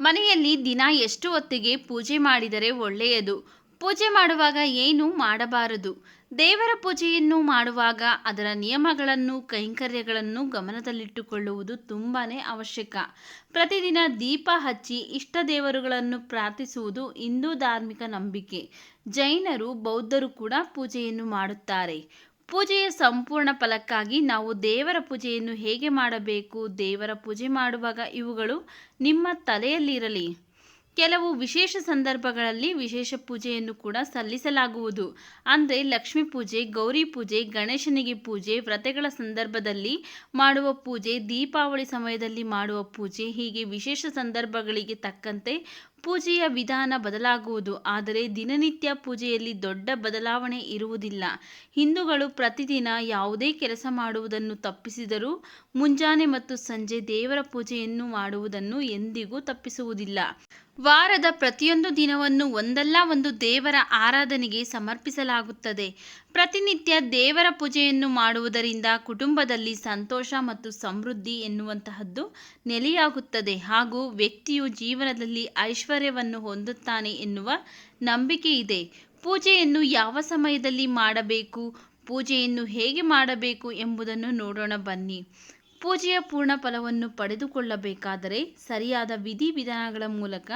ಮನೆಯಲ್ಲಿ ದಿನ ಎಷ್ಟು ಹೊತ್ತಿಗೆ ಪೂಜೆ ಮಾಡಿದರೆ ಒಳ್ಳೆಯದು? ಪೂಜೆ ಮಾಡುವಾಗ ಏನು ಮಾಡಬಾರದು? ದೇವರ ಪೂಜೆಯನ್ನು ಮಾಡುವಾಗ ಅದರ ನಿಯಮಗಳನ್ನು, ಕೈಂಕರ್ಯಗಳನ್ನು ಗಮನದಲ್ಲಿಟ್ಟುಕೊಳ್ಳುವುದು ತುಂಬಾ ಅವಶ್ಯಕ. ಪ್ರತಿದಿನ ದೀಪ ಹಚ್ಚಿ ಇಷ್ಟ ದೇವರುಗಳನ್ನು ಪ್ರಾರ್ಥಿಸುವುದು ಹಿಂದೂ ಧಾರ್ಮಿಕ ನಂಬಿಕೆ. ಜೈನರು, ಬೌದ್ಧರು ಕೂಡ ಪೂಜೆಯನ್ನು ಮಾಡುತ್ತಾರೆ. ಪೂಜೆಯ ಸಂಪೂರ್ಣ ಫಲಕ್ಕಾಗಿ ನಾವು ದೇವರ ಪೂಜೆಯನ್ನು ಹೇಗೆ ಮಾಡಬೇಕು, ದೇವರ ಪೂಜೆ ಮಾಡುವಾಗ ಇವುಗಳು ನಿಮ್ಮ ತಲೆಯಲ್ಲಿರಲಿ. ಕೆಲವು ವಿಶೇಷ ಸಂದರ್ಭಗಳಲ್ಲಿ ವಿಶೇಷ ಪೂಜೆಯನ್ನು ಕೂಡ ಸಲ್ಲಿಸಲಾಗುವುದು. ಅಂದರೆ ಲಕ್ಷ್ಮೀ ಪೂಜೆ, ಗೌರಿ ಪೂಜೆ, ಗಣೇಶನಿಗೆ ಪೂಜೆ, ವ್ರತಗಳ ಸಂದರ್ಭದಲ್ಲಿ ಮಾಡುವ ಪೂಜೆ, ದೀಪಾವಳಿ ಸಮಯದಲ್ಲಿ ಮಾಡುವ ಪೂಜೆ, ಹೀಗೆ ವಿಶೇಷ ಸಂದರ್ಭಗಳಿಗೆ ತಕ್ಕಂತೆ ಪೂಜೆಯ ವಿಧಾನ ಬದಲಾಗುವುದು, ಆದರೆ ದಿನನಿತ್ಯ ಪೂಜೆಯಲ್ಲಿ ದೊಡ್ಡ ಬದಲಾವಣೆ ಇರುವುದಿಲ್ಲ. ಹಿಂದೂಗಳು ಪ್ರತಿದಿನ ಯಾವುದೇ ಕೆಲಸ ಮಾಡುವುದನ್ನು ತಪ್ಪಿಸಿದರೂ ಮುಂಜಾನೆ ಮತ್ತು ಸಂಜೆ ದೇವರ ಪೂಜೆಯನ್ನು ಮಾಡುವುದನ್ನು ಎಂದಿಗೂ ತಪ್ಪಿಸುವುದಿಲ್ಲ. ವಾರದ ಪ್ರತಿಯೊಂದು ದಿನವನ್ನು ಒಂದಲ್ಲ ಒಂದು ದೇವರ ಆರಾಧನೆಗೆ ಸಮರ್ಪಿಸಲಾಗುತ್ತದೆ. ಪ್ರತಿನಿತ್ಯ ದೇವರ ಪೂಜೆಯನ್ನು ಮಾಡುವುದರಿಂದ ಕುಟುಂಬದಲ್ಲಿ ಸಂತೋಷ ಮತ್ತು ಸಮೃದ್ಧಿ ಎನ್ನುವಂತಹದ್ದು ನೆಲೆಯಾಗುತ್ತದೆ. ಹಾಗೂ ವ್ಯಕ್ತಿಯು ಜೀವನದಲ್ಲಿ ಐಶ್ವರ್ಯವನ್ನು ಹೊಂದುತ್ತಾನೆ ಎನ್ನುವ ನಂಬಿಕೆ ಇದೆ. ಪೂಜೆಯನ್ನು ಯಾವ ಸಮಯದಲ್ಲಿ ಮಾಡಬೇಕು? ಪೂಜೆಯನ್ನು ಹೇಗೆ ಮಾಡಬೇಕು ಎಂಬುದನ್ನು ನೋಡೋಣ ಬನ್ನಿ. ಪೂಜೆಯ ಪೂರ್ಣ ಫಲವನ್ನು ಪಡೆದುಕೊಳ್ಳಬೇಕಾದರೆ ಸರಿಯಾದ ವಿಧಿವಿಧಾನಗಳ ಮೂಲಕ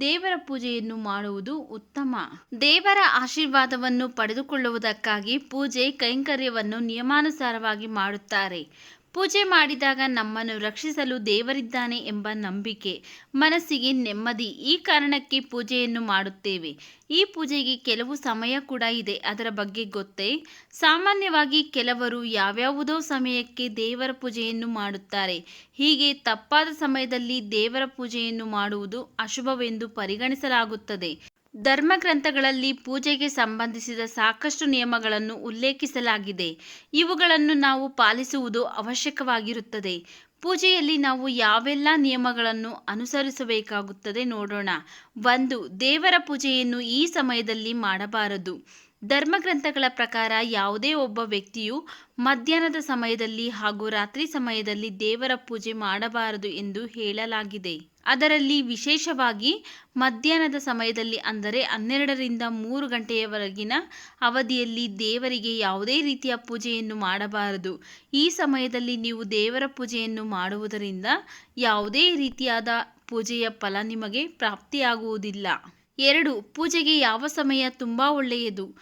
ದೇವರ ಪೂಜೆಯನ್ನು ಮಾಡುವುದು ಉತ್ತಮ. ದೇವರ ಆಶೀರ್ವಾದವನ್ನು ಪಡೆದುಕೊಳ್ಳುವುದಕ್ಕಾಗಿ ಪೂಜೆ ಕೈಂಕರ್ಯವನ್ನು ನಿಯಮಾನುಸಾರವಾಗಿ ಮಾಡುತ್ತಾರೆ. ಪೂಜೆ ಮಾಡಿದಾಗ ನಮ್ಮನ್ನು ರಕ್ಷಿಸಲು ದೇವರಿದ್ದಾನೆ ಎಂಬ ನಂಬಿಕೆ, ಮನಸ್ಸಿಗೆ ನೆಮ್ಮದಿ. ಈ ಕಾರಣಕ್ಕೆ ಪೂಜೆಯನ್ನು ಮಾಡುತ್ತೇವೆ. ಈ ಪೂಜೆಗೆ ಕೆಲವು ಸಮಯ ಕೂಡ ಇದೆ. ಅದರ ಬಗ್ಗೆ ಗೊತ್ತೇ? ಸಾಮಾನ್ಯವಾಗಿ ಕೆಲವರು ಯಾವ್ಯಾವುದೋ ಸಮಯಕ್ಕೆ ದೇವರ ಪೂಜೆಯನ್ನು ಮಾಡುತ್ತಾರೆ. ಹೀಗೆ ತಪ್ಪಾದ ಸಮಯದಲ್ಲಿ ದೇವರ ಪೂಜೆಯನ್ನು ಮಾಡುವುದು ಅಶುಭವೆಂದು ಪರಿಗಣಿಸಲಾಗುತ್ತದೆ. ಧರ್ಮಗ್ರಂಥಗಳಲ್ಲಿ ಪೂಜೆಗೆ ಸಂಬಂಧಿಸಿದ ಸಾಕಷ್ಟು ನಿಯಮಗಳನ್ನು ಉಲ್ಲೇಖಿಸಲಾಗಿದೆ. ಇವುಗಳನ್ನು ನಾವು ಪಾಲಿಸುವುದು ಅವಶ್ಯಕವಾಗಿರುತ್ತದೆ. ಪೂಜೆಯಲ್ಲಿ ನಾವು ಯಾವೆಲ್ಲ ನಿಯಮಗಳನ್ನು ಅನುಸರಿಸಬೇಕಾಗುತ್ತದೆ ನೋಡೋಣ. ಒಂದು, ದೇವರ ಪೂಜೆಯನ್ನು ಈ ಸಮಯದಲ್ಲಿ ಮಾಡಬಾರದು. ಧರ್ಮಗ್ರಂಥಗಳ ಪ್ರಕಾರ ಯಾವುದೇ ಒಬ್ಬ ವ್ಯಕ್ತಿಯು ಮಧ್ಯಾಹ್ನದ ಸಮಯದಲ್ಲಿ ಹಾಗೂ ರಾತ್ರಿ ಸಮಯದಲ್ಲಿ ದೇವರ ಪೂಜೆ ಮಾಡಬಾರದು ಎಂದು ಹೇಳಲಾಗಿದೆ. ಅದರಲ್ಲಿ ವಿಶೇಷವಾಗಿ ಮಧ್ಯಾಹ್ನದ ಸಮಯದಲ್ಲಿ ಅಂದರೆ ಹನ್ನೆರಡರಿಂದ ಮೂರು ಗಂಟೆಯವರೆಗಿನ ಅವಧಿಯಲ್ಲಿ ದೇವರಿಗೆ ಯಾವುದೇ ರೀತಿಯ ಪೂಜೆಯನ್ನು ಮಾಡಬಾರದು. ಈ ಸಮಯದಲ್ಲಿ ನೀವು ದೇವರ ಪೂಜೆಯನ್ನು ಮಾಡುವುದರಿಂದ ಯಾವುದೇ ರೀತಿಯಾದ ಪೂಜೆಯ ಫಲ ನಿಮಗೆ ಪ್ರಾಪ್ತಿಯಾಗುವುದಿಲ್ಲ. ಎರಡು, ಪೂಜೆಗೆ ಯಾವ ಸಮಯ ತುಂಬ ಒಳ್ಳೆಯದು?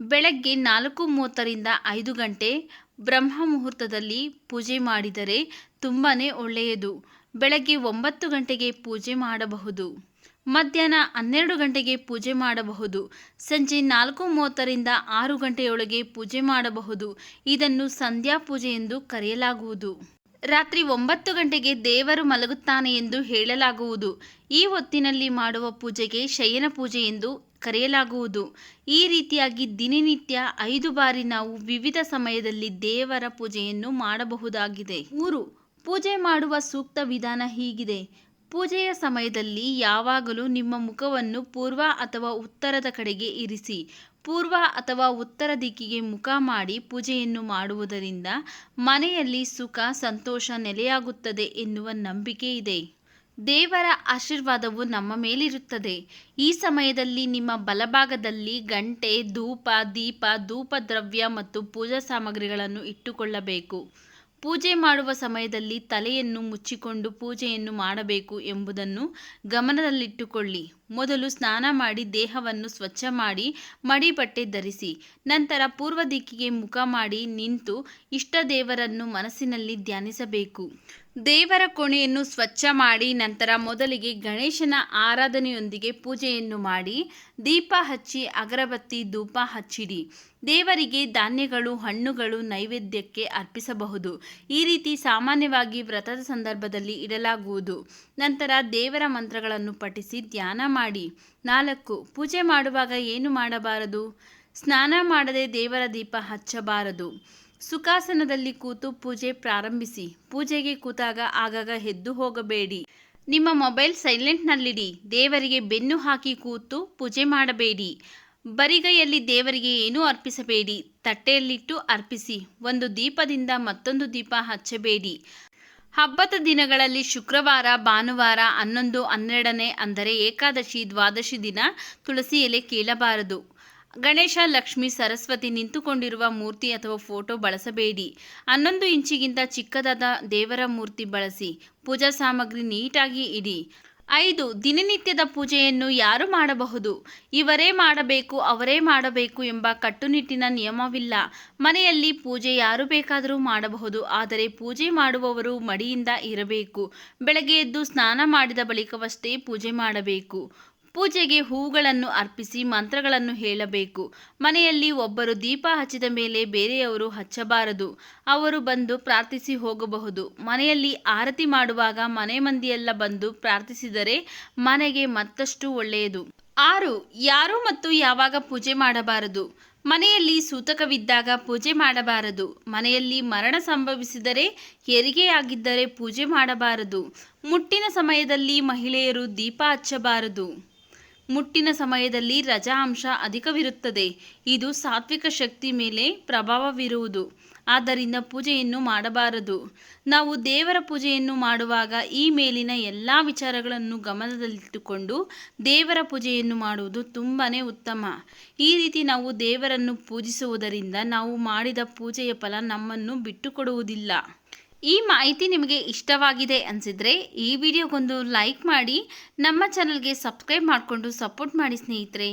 ಬೆಳಗ್ಗೆ ನಾಲ್ಕು ಮೂವತ್ತರಿಂದ ಐದು ಗಂಟೆ, ಬ್ರಹ್ಮ ಮುಹೂರ್ತದಲ್ಲಿ ಪೂಜೆ ಮಾಡಿದರೆ ತುಂಬಾ ಒಳ್ಳೆಯದು. ಬೆಳಗ್ಗೆ ಒಂಬತ್ತು ಗಂಟೆಗೆ ಪೂಜೆ ಮಾಡಬಹುದು. ಮಧ್ಯಾಹ್ನ ಹನ್ನೆರಡು ಗಂಟೆಗೆ ಪೂಜೆ ಮಾಡಬಹುದು. ಸಂಜೆ ನಾಲ್ಕು ಮೂವತ್ತರಿಂದ ಆರು ಗಂಟೆಯೊಳಗೆ ಪೂಜೆ ಮಾಡಬಹುದು. ಇದನ್ನು ಸಂಧ್ಯಾ ಪೂಜೆ ಎಂದು ಕರೆಯಲಾಗುವುದು. ರಾತ್ರಿ ಒಂಬತ್ತು ಗಂಟೆಗೆ ದೇವರು ಮಲಗುತ್ತಾನೆ ಎಂದು ಹೇಳಲಾಗುವುದು. ಈ ಹೊತ್ತಿನಲ್ಲಿ ಮಾಡುವ ಪೂಜೆಗೆ ಶಯನ ಪೂಜೆ ಎಂದು ಕರೆಯಲಾಗುವುದು. ಈ ರೀತಿಯಾಗಿ ದಿನನಿತ್ಯ ಐದು ಬಾರಿ ನಾವು ವಿವಿಧ ಸಮಯದಲ್ಲಿ ದೇವರ ಪೂಜೆಯನ್ನು ಮಾಡಬಹುದಾಗಿದೆ. ಮೂರು, ಪೂಜೆ ಮಾಡುವ ಸೂಕ್ತ ವಿಧಾನ ಹೀಗಿದೆ. ಪೂಜೆಯ ಸಮಯದಲ್ಲಿ ಯಾವಾಗಲೂ ನಿಮ್ಮ ಮುಖವನ್ನು ಪೂರ್ವ ಅಥವಾ ಉತ್ತರದ ಕಡೆಗೆ ಇರಿಸಿ. ಪೂರ್ವ ಅಥವಾ ಉತ್ತರ ದಿಕ್ಕಿಗೆ ಮುಖ ಮಾಡಿ ಪೂಜೆಯನ್ನು ಮಾಡುವುದರಿಂದ ಮನೆಯಲ್ಲಿ ಸುಖ, ಸಂತೋಷ ನೆಲೆಯಾಗುತ್ತದೆ ಎನ್ನುವ ನಂಬಿಕೆ ಇದೆ. ದೇವರ ಆಶೀರ್ವಾದವು ನಮ್ಮ ಮೇಲಿರುತ್ತದೆ. ಈ ಸಮಯದಲ್ಲಿ ನಿಮ್ಮ ಬಲಭಾಗದಲ್ಲಿ ಗಂಟೆ, ಧೂಪ, ದೀಪ ಧೂಪ ದ್ರವ್ಯ ಮತ್ತು ಪೂಜಾ ಸಾಮಗ್ರಿಗಳನ್ನು ಇಟ್ಟುಕೊಳ್ಳಬೇಕು. ಪೂಜೆ ಮಾಡುವ ಸಮಯದಲ್ಲಿ ತಲೆಯನ್ನು ಮುಚ್ಚಿಕೊಂಡು ಪೂಜೆಯನ್ನು ಮಾಡಬೇಕು ಎಂಬುದನ್ನು ಗಮನದಲ್ಲಿಟ್ಟುಕೊಳ್ಳಿ. ಮೊದಲು ಸ್ನಾನ ಮಾಡಿ ದೇಹವನ್ನು ಸ್ವಚ್ಛ ಮಾಡಿ ಮಡಿ ಬಟ್ಟೆ ಧರಿಸಿ, ನಂತರ ಪೂರ್ವ ದಿಕ್ಕಿಗೆ ಮುಖ ಮಾಡಿ ನಿಂತು ಇಷ್ಟ ದೇವರನ್ನು ಮನಸ್ಸಿನಲ್ಲಿ ಧ್ಯಾನಿಸಬೇಕು. ದೇವರ ಕೋಣೆಯನ್ನು ಸ್ವಚ್ಛ ಮಾಡಿ, ನಂತರ ಮೊದಲಿಗೆ ಗಣೇಶನ ಆರಾಧನೆಯೊಂದಿಗೆ ಪೂಜೆಯನ್ನು ಮಾಡಿ, ದೀಪ ಹಚ್ಚಿ, ಅಗರಬತ್ತಿ, ಧೂಪ ಹಚ್ಚಿಡಿ. ದೇವರಿಗೆ ಧಾನ್ಯಗಳು, ಹಣ್ಣುಗಳು ನೈವೇದ್ಯಕ್ಕೆ ಅರ್ಪಿಸಬಹುದು. ಈ ರೀತಿ ಸಾಮಾನ್ಯವಾಗಿ ವ್ರತದ ಸಂದರ್ಭದಲ್ಲಿ ಇಡಲಾಗುವುದು. ನಂತರ ದೇವರ ಮಂತ್ರಗಳನ್ನು ಪಠಿಸಿ, ಧ್ಯಾನ ಮಾಡಿ. ನಾಲ್ಕು, ಪೂಜೆ ಮಾಡುವಾಗ ಏನು ಮಾಡಬಾರದು? ಸ್ನಾನ ಮಾಡದೆ ದೇವರ ದೀಪ ಹಚ್ಚಬಾರದು. ಸುಖಾಸನದಲ್ಲಿ ಕೂತು ಪೂಜೆ ಪ್ರಾರಂಭಿಸಿ. ಪೂಜೆಗೆ ಕೂತಾಗ ಆಗಾಗ ಎದ್ದು ಹೋಗಬೇಡಿ. ನಿಮ್ಮ ಮೊಬೈಲ್ ಸೈಲೆಂಟ್ನಲ್ಲಿಡಿ. ದೇವರಿಗೆ ಬೆನ್ನು ಹಾಕಿ ಕೂತು ಪೂಜೆ ಮಾಡಬೇಡಿ. ಬರಿಗೈಯಲ್ಲಿ ದೇವರಿಗೆ ಏನೂ ಅರ್ಪಿಸಬೇಡಿ. ತಟ್ಟೆಯಲ್ಲಿಟ್ಟು ಅರ್ಪಿಸಿ. ಒಂದು ದೀಪದಿಂದ ಮತ್ತೊಂದು ದೀಪ ಹಚ್ಚಬೇಡಿ. ಹಬ್ಬದ ದಿನಗಳಲ್ಲಿ ಶುಕ್ರವಾರ, ಭಾನುವಾರ ಹನ್ನೊಂದು, ಹನ್ನೆರಡನೇ ಅಂದರೆ ಏಕಾದಶಿ, ದ್ವಾದಶಿ ದಿನ ತುಳಸಿ ಎಲೆ ಕೀಳಬಾರದು. ಗಣೇಶ, ಲಕ್ಷ್ಮಿ, ಸರಸ್ವತಿ ನಿಂತುಕೊಂಡಿರುವ ಮೂರ್ತಿ ಅಥವಾ ಫೋಟೋ ಬಳಸಬೇಡಿ. ಹನ್ನೊಂದು ಇಂಚಿಗಿಂತ ಚಿಕ್ಕದಾದ ದೇವರ ಮೂರ್ತಿ ಬಳಸಿ. ಪೂಜಾ ಸಾಮಗ್ರಿ ನೀಟಾಗಿ ಇಡಿ. ಐದು, ದಿನನಿತ್ಯದ ಪೂಜೆಯನ್ನು ಯಾರು ಮಾಡಬಹುದು? ಇವರೇ ಮಾಡಬೇಕು, ಅವರೇ ಮಾಡಬೇಕು ಎಂಬ ಕಟ್ಟುನಿಟ್ಟಿನ ನಿಯಮವಿಲ್ಲ. ಮನೆಯಲ್ಲಿ ಪೂಜೆ ಯಾರು ಬೇಕಾದರೂ ಮಾಡಬಹುದು, ಆದರೆ ಪೂಜೆ ಮಾಡುವವರು ಮಡಿಯಿಂದ ಇರಬೇಕು. ಬೆಳಗ್ಗೆ ಎದ್ದು ಸ್ನಾನ ಮಾಡಿದ ಬಳಿಕವಷ್ಟೇ ಪೂಜೆ ಮಾಡಬೇಕು. ಪೂಜೆಗೆ ಹೂಗಳನ್ನು ಅರ್ಪಿಸಿ ಮಂತ್ರಗಳನ್ನು ಹೇಳಬೇಕು. ಮನೆಯಲ್ಲಿ ಒಬ್ಬರು ದೀಪ ಹಚ್ಚಿದ ಮೇಲೆ ಬೇರೆಯವರು ಹಚ್ಚಬಾರದು. ಅವರು ಬಂದು ಪ್ರಾರ್ಥಿಸಿ ಹೋಗಬಹುದು. ಮನೆಯಲ್ಲಿ ಆರತಿ ಮಾಡುವಾಗ ಮನೆ ಮಂದಿಯೆಲ್ಲ ಬಂದು ಪ್ರಾರ್ಥಿಸಿದರೆ ಮನೆಗೆ ಮತ್ತಷ್ಟು ಒಳ್ಳೆಯದು. ಆರು, ಯಾರು ಮತ್ತು ಯಾವಾಗ ಪೂಜೆ ಮಾಡಬಾರದು? ಮನೆಯಲ್ಲಿ ಸೂತಕವಿದ್ದಾಗ ಪೂಜೆ ಮಾಡಬಾರದು. ಮನೆಯಲ್ಲಿ ಮರಣ ಸಂಭವಿಸಿದರೆ ಹೆರಿಗೆಯಾಗಿದ್ದರೆ ಪೂಜೆ ಮಾಡಬಾರದು. ಮುಟ್ಟಿನ ಸಮಯದಲ್ಲಿ ಮಹಿಳೆಯರು ದೀಪ ಹಚ್ಚಬಾರದು. ಮುಟ್ಟಿನ ಸಮಯದಲ್ಲಿ ರಜಾ ಅಂಶ ಅಧಿಕವಿರುತ್ತದೆ. ಇದು ಸಾತ್ವಿಕ ಶಕ್ತಿ ಮೇಲೆ ಪ್ರಭಾವವಿರುವುದು. ಆದ್ದರಿಂದ ಪೂಜೆಯನ್ನು ಮಾಡಬಾರದು. ನಾವು ದೇವರ ಪೂಜೆಯನ್ನು ಮಾಡುವಾಗ ಈ ಮೇಲಿನ ಎಲ್ಲ ವಿಚಾರಗಳನ್ನು ಗಮನದಲ್ಲಿಟ್ಟುಕೊಂಡು ದೇವರ ಪೂಜೆಯನ್ನು ಮಾಡುವುದು ತುಂಬಾ ಉತ್ತಮ. ಈ ರೀತಿ ನಾವು ದೇವರನ್ನು ಪೂಜಿಸುವುದರಿಂದ ನಾವು ಮಾಡಿದ ಪೂಜೆಯ ಫಲ ನಮ್ಮನ್ನು ಬಿಟ್ಟುಕೊಡುವುದಿಲ್ಲ. ಈ ಮಾಹಿತಿ ನಿಮಗೆ ಇಷ್ಟವಾಗಿದೆ ಅನಿಸಿದರೆ ಈ ವಿಡಿಯೋಗೊಂದು ಲೈಕ್ ಮಾಡಿ ನಮ್ಮ ಚಾನಲ್ಗೆ ಸಬ್ಸ್ಕ್ರೈಬ್ ಮಾಡಿಕೊಂಡು ಸಪೋರ್ಟ್ ಮಾಡಿ ಸ್ನೇಹಿತರೆ.